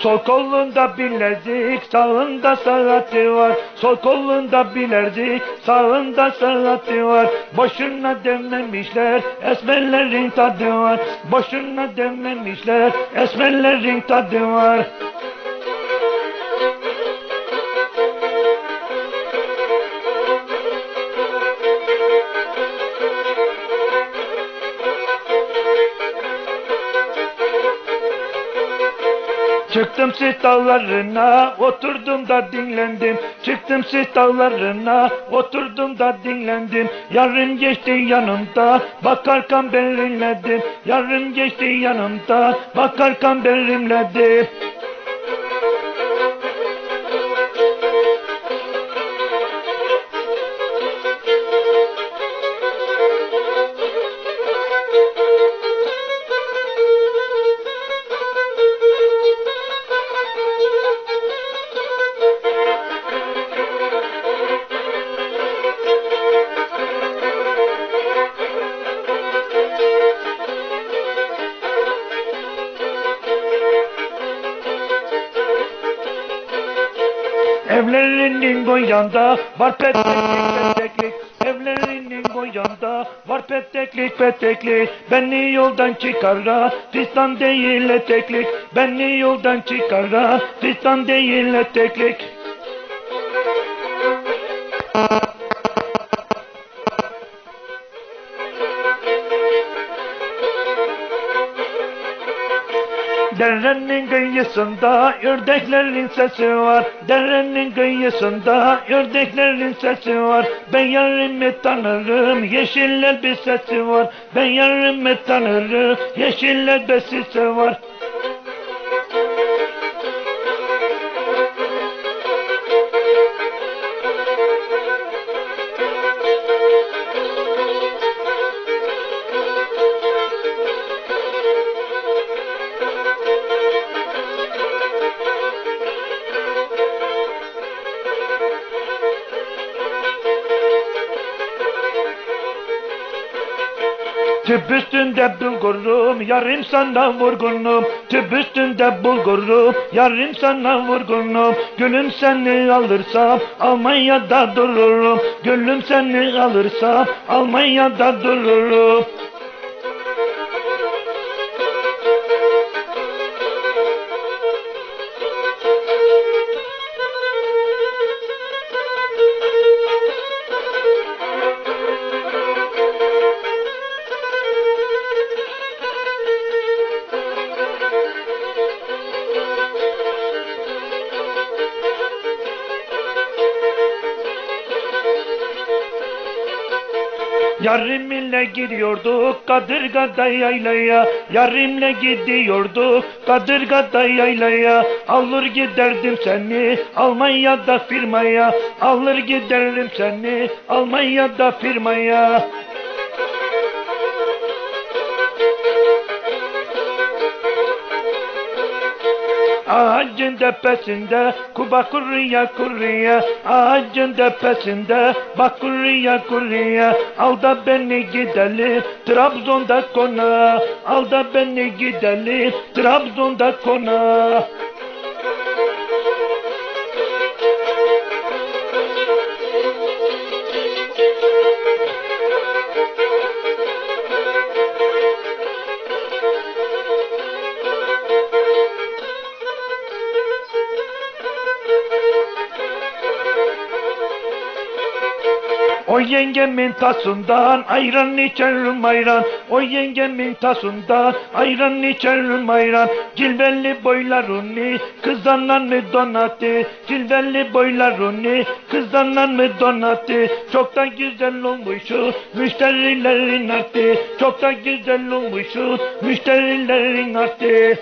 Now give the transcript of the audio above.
Sol kolunda bilezik, sağında saati var. Sol kolunda bilezik, sağında saati var. Boşuna dememişler, esmerlerin tadı var. Boşuna dememişler, esmerlerin tadı var. Çıktım sit dağlarına, oturdum da dinlendim. Çıktım sit dağlarına, oturdum da dinlendim. Yarın geçti yanımda, bakarken berinledim. Yarın geçti yanımda, bakarken berinledim. Evlerinin boyanda var peteklik peteklik. Evlerinin boyanda var peteklik peteklik. Beni yoldan çıkara fistan değil eteklik. Beni yoldan çıkara fistan değil eteklik Derenin kıyısında ördeklerin sesi var. Derenin kıyısında ördeklerin sesi var. Ben yarımı tanırım, yeşil elbisesi var. Ben yarımı tanırım, yeşil elbisesi var. Tüp üstünde bulgurum, yarım sana vurgunum. Tüp üstünde bulgurum, yarım sana vurgunum. Gülüm seni alırsam, Almanya'da dururum. Gülüm seni alırsam, Almanya'da dururum. Yarimle gidiyorduk Kadırga'da yaylaya. Yarimle gidiyorduk Kadırga'da yaylaya. Alır giderdim seni Almanya'da firmaya. Alır giderim seni Almanya'da firmaya Ağacın tepesinde kuba kurya kurya Ağacın tepesinde bak kurya kurya Al da beni gidelim Trabzon'da konağa Al da beni gidelim Trabzon'da konağa O yengemin tasından ayran içerim ayran. O yengemin tasından ayran içerim ayran. Cilveli boylarını kızlanan mı donatı? Cilveli boylarını kızlanan mı donatı? Çok da güzel olmuşsun müşterilerin arttı Çok da güzel olmuşsun müşterilerin arttı